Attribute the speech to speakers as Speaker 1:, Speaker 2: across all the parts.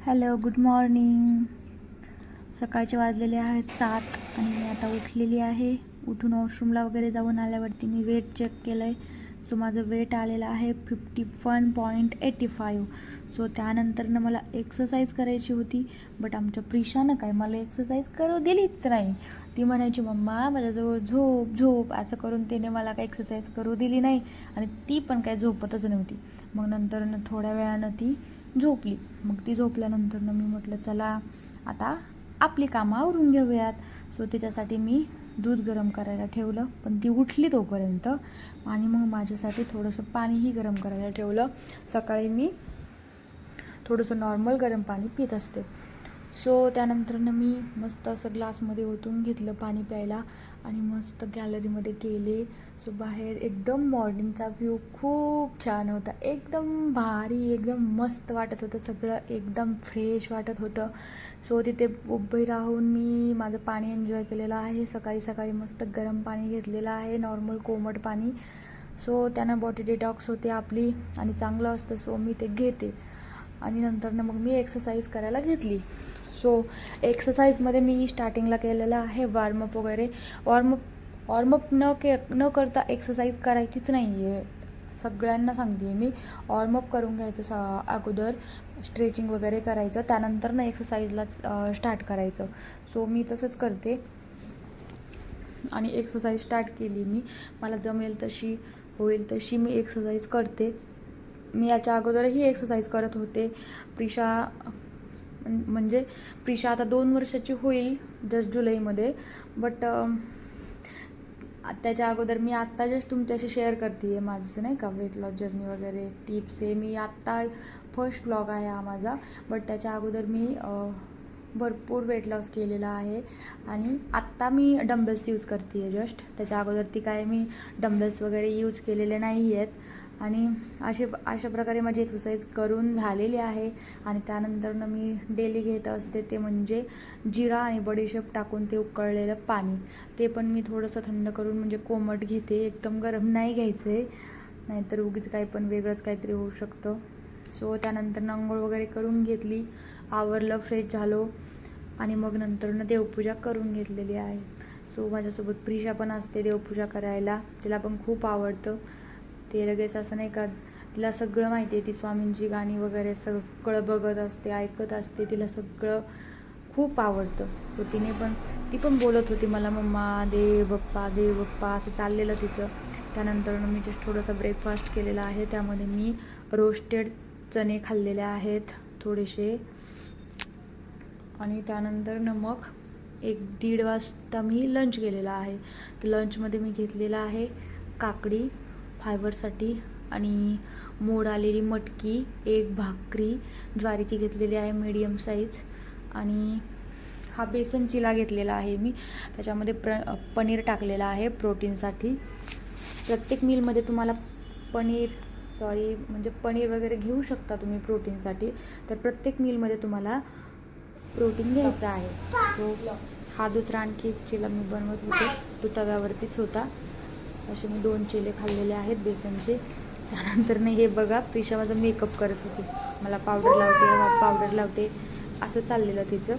Speaker 1: Hello good morning सकाळचे वाजलेले आहेत सात आणि मी आता उठलेली आहे. उठून वॉशरूमला वगैरे जाऊन आल्यावरती मी वेट चेक केलं आहे सो माझं वेट आलेलं आहे fifty one point eighty five so त्यानंतरनं मला एक्सरसाइज करायची होती बट आमच्या प्रिशानं काय मला एक्सरसाइज करू दिलीच नाही. ती म्हणायची मम्मा माझ्याजवळ झोप झोप असं करून तिने मला काय एक्सरसाइज करू दिली नाही आणि ती पण काय झोपतच नव्हती. मग नंतरनं थोड्या वेळानं ती झोपली. मग ती झोपल्यानंतरनं मी म्हटलं चला आता आपली कामं आवरून घेऊयात. सो त्याच्यासाठी मी दूध गरम करायला ठेवलं पण ती उठली तोपर्यंत आणि मग माझ्यासाठी थोडंसं पाणीही गरम करायला ठेवलं. सकाळी मी थोडंसं नॉर्मल गरम पाणी पित असते. सो त्यानंतरनं मी मस्त असं ग्लासमध्ये ओतून घेतलं पाणी प्यायला आणि मस्त गॅलरीमध्ये गेले सो बाहेर एकदम मॉर्निंगचा व्ह्यू खूप छान होता. एकदम भारी एकदम मस्त वाटत होतं. सगळं एकदम फ्रेश वाटत होतं. सो तिथे उभी राहून मी माझं पाणी एन्जॉय केलेलं आहे. सकाळी सकाळी मस्त गरम पाणी घेतलेलं आहे नॉर्मल कोमट पाणी. सो त्यानं बॉडी डिटॉक्स होते आपली आणि चांगलं असतं. सो मी ते घेते. आणि नंतरनं मग मी एक्सरसाइज करायला घेतली. सो एक्सरसाइजमध्ये मी स्टार्टिंगला केलेलं आहे वॉर्मअप वगैरे. वॉर्मअप वॉर्मअप न के न करता एक्सरसाइज करायचीच नाही आहे सगळ्यांना सांगते मी. वॉर्मअप करून घ्यायचं सा अगोदर. स्ट्रेचिंग वगैरे करायचं. त्यानंतर ना एक्सरसाइजला स्टार्ट करायचं. सो मी तसंच करते. आणि एक्सरसाइज स्टार्ट केली मी. मला जमेल तशी होईल तशी मी एक्सरसाइज करते. मी याच्या अगोदरही एक्सरसाइज करत होते. प्रिशा म्हणजे प्रिशा आता दोन वर्षाची होईल जस्ट जुलैमध्ये. बट त्याच्या अगोदर मी आत्ता जस्ट तुमच्याशी शेअर करते आहे माझं नाही का? वेट लॉस जर्नी वगैरे टिप्स आहे मी आत्ता फर्स्ट ब्लॉग आहे हा माझा. बट त्याच्या अगोदर मी भरपूर वेट लॉस केलेला आहे. आणि आत्ता मी डम्बल्स यूज करते आहे जस्ट त्याच्या अगोदर ती काय मी डम्बल्स वगैरे यूज केलेले नाही आहेत आणि असे अशा प्रकारे माझी एक्सरसाइज करून झालेली आहे. आणि त्यानंतरनं मी डेली घेत असते ते म्हणजे जिरा आणि बडीशेप टाकून ते उकळलेलं पाणी. ते पण मी थोडंसं थंड करून म्हणजे कोमट घेते. एकदम गरम नाही घ्यायचं. आहे नाहीतर उगीच काही पण वेगळंच काहीतरी होऊ शकतं. सो त्यानंतर आंघोळ वगैरे करून घेतली. आवरलं फ्रेश झालो. आणि मग नंतरनं देवपूजा करून घेतलेली आहे. सो माझ्यासोबत प्रिशा पण असते देवपूजा करायला. तिला पण खूप आवडतं. ते लगेच असं नाही का तिला सगळं माहिती आहे ती स्वामींची गाणी वगैरे सगळं बघत असते ऐकत असते तिला सगळं खूप आवडतं. सो तिने पण ती पण बोलत होती मला मम्मा दे बप्पा दे बप्पा असं चाललेलं तिचं. त्यानंतर मी जस्ट थोडंसं ब्रेकफास्ट केलेला आहे. त्यामध्ये मी रोस्टेड चणे खाल्लेले आहेत थोडेसे. आणि त्यानंतर मग एक दीड वाजता मी लंच केलेला आहे. तर लंचमध्ये मी घेतलेला आहे काकडी. फायबरसाठी आणि मोड आलेली मटकी एक भाकरी ज्वारीची घेतलेली आहे मीडियम साईज आणि हा बेसन चिला घेतलेला आहे मी. त्याच्यामध्ये प्र पनीर टाकलेला आहे प्रोटीनसाठी. प्रत्येक मीलमध्ये तुम्हाला पनीर सॉरी म्हणजे पनीर वगैरे घेऊ शकता तुम्ही प्रोटीनसाठी. तर प्रत्येक मीलमध्ये तुम्हाला प्रोटीन घ्यायचं आहे. हा दुसरा आणखी एक चिला मी बनवत होते. तो तव्यावरतीच होता. असे मी दोन चिले खाल्लेले आहेत बेसनचे. त्यानंतर हे बघा प्रिशा माझा मेकअप करत होती. मला पावडर लावते पावडर लावते. असं चाललेलं तिचं.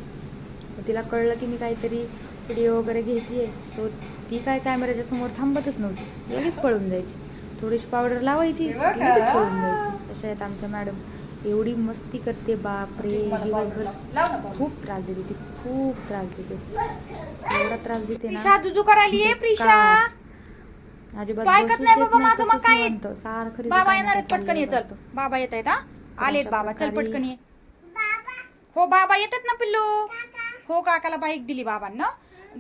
Speaker 1: तिला कळलं की मी काहीतरी व्हिडिओ वगैरे घेते सो ती काय कॅमेऱ्याच्या समोर थांबतच नव्हती. लगेच पळून जायची. थोडीशी पावडर लावायची लगेच पळून जायची. अशा आहेत आमच्या मॅडम एवढी मस्ती करते बापरे दिवसभर खूप त्रास देते ती. खूप त्रास देते. एवढा त्रास देते
Speaker 2: प्रिशा
Speaker 1: ना
Speaker 2: दुजू करायली आहे प्रिशा
Speaker 1: अजिबात
Speaker 2: तू ऐकत
Speaker 1: बसूच
Speaker 2: नाही
Speaker 1: देत
Speaker 2: बाबा माझं मग
Speaker 1: तसंच
Speaker 2: काय
Speaker 1: निवांत. सारखं
Speaker 2: बाबा येणार
Speaker 1: ना
Speaker 2: आहेत पटकन ये
Speaker 1: चाललेलं
Speaker 2: चल.
Speaker 1: असतं.
Speaker 2: बाबा येत आहेत हा? आलेत
Speaker 1: अशा
Speaker 2: बाबा चल
Speaker 1: प्रकारे-
Speaker 2: पटकन ये. हो बाबा येतात ना पिल्लू? हो काकाला बाईक दिली बाबांना.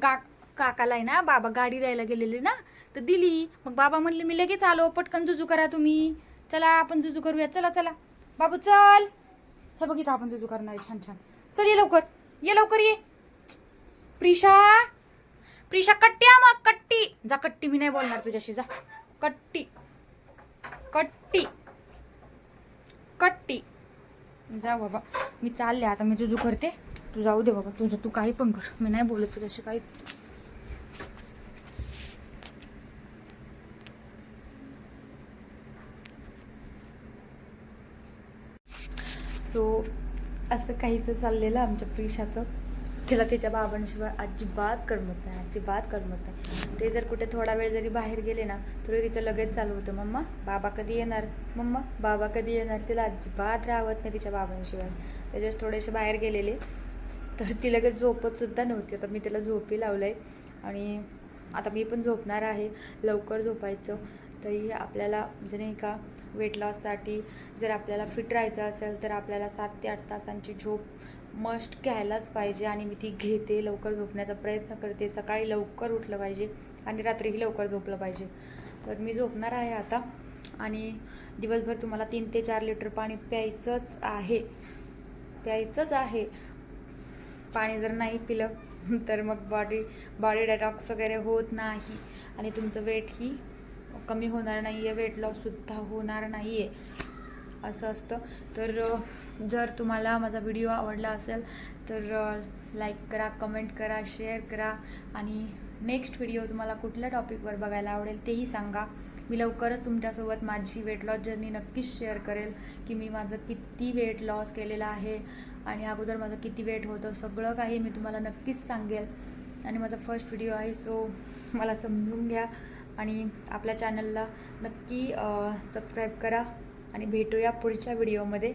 Speaker 2: गा काकाला आहे ना बाबा गाडी द्यायला गेलेले ना तर दिली. मग बाबा म्हणले मी लगेच आलो पटकन जुजू करा तुम्ही. चला आपण जुजू करूया चला चला. बाबू चल. हे बघित आपण जुजू करणार आहे छान छान. चल ये लवकर. ये लवकर ये. प्रिशा. प्रिशा कट्टी आ मग कट्टी. जा कट्टी मी नाही बोलणार तुझ्याशी जा. कट्टी. कट्टी. कट्टी. जा बाबा. मी चालले आता मी तुझं करते. तू जाऊ दे बाबा तुझं तू काही पण कर. मी नाही बोलत तुझ्याशी काहीच. सो
Speaker 1: असं काहीच चाललेलं आमच्या प्रिशाचं. तिला तिच्या बाबांशिवाय अजिबात करमत नाही अजिबात करमत नाही. ते जर कुठे थोडा वेळ जरी बाहेर गेले ना तरी तिचं लगेच चालू होतं मम्मा बाबा कधी येणार? मम्मा बाबा कधी येणार? तिला अजिबात राहत नाही तिच्या बाबांशिवाय. त्याच्यात थोडेसे बाहेर गेलेले तर ती लगेच झोपत सुद्धा नव्हती. आता मी तिला झोपी लावलंय आणि आता मी पण झोपणार आहे. लवकर झोपायचं. तरी आपल्याला म्हणजे नाही का वेट लॉससाठी जर आपल्याला फिट राहायचं असेल तर आपल्याला सात ते आठ तासांची झोप मस्ट घ्यायलाच पाहिजे आणि मी ती घेते लवकर झोपण्याचा प्रयत्न करते. सकाळी लवकर उठलं पाहिजे आणि रात्रीही लवकर झोपलं पाहिजे. तर मी झोपणार आहे आता आणि दिवसभर तुम्हाला तीन ते चार लिटर पाणी प्यायचंच आहे. प्यायचंच आहे. पाणी जर नाही पिलं तर मग बॉडी बॉडी डेटॉक्स वगैरे होत नाही आणि तुमचं वेटही कमी होणार नाही आहे वेट लॉससुद्धा होणार नाही आहे असं असतं. तर जर तुम्हाला माझा व्हिडिओ आवडला असेल तर लाईक करा कमेंट करा शेअर करा आणि नेक्स्ट व्हिडिओ तुम्हाला कुठल्या टॉपिकवर बघायला आवडेल तेही सांगा. मी लवकरच तुमच्यासोबत माझी वेट लॉस जर्नी नक्कीच शेअर करेल की मी माझं किती वेट लॉस केलेलं आहे आणि अगोदर माझं किती वेट होतं सगळं काही मी तुम्हाला नक्कीच सांगेल. आणि माझा फर्स्ट व्हिडिओ आहे सो मला समजून घ्या. आणि आपल्या चॅनलला नक्की सबस्क्राईब करा आणि भेटूया पुढच्या व्हिडिओमध्ये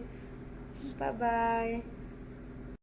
Speaker 1: बाय बाय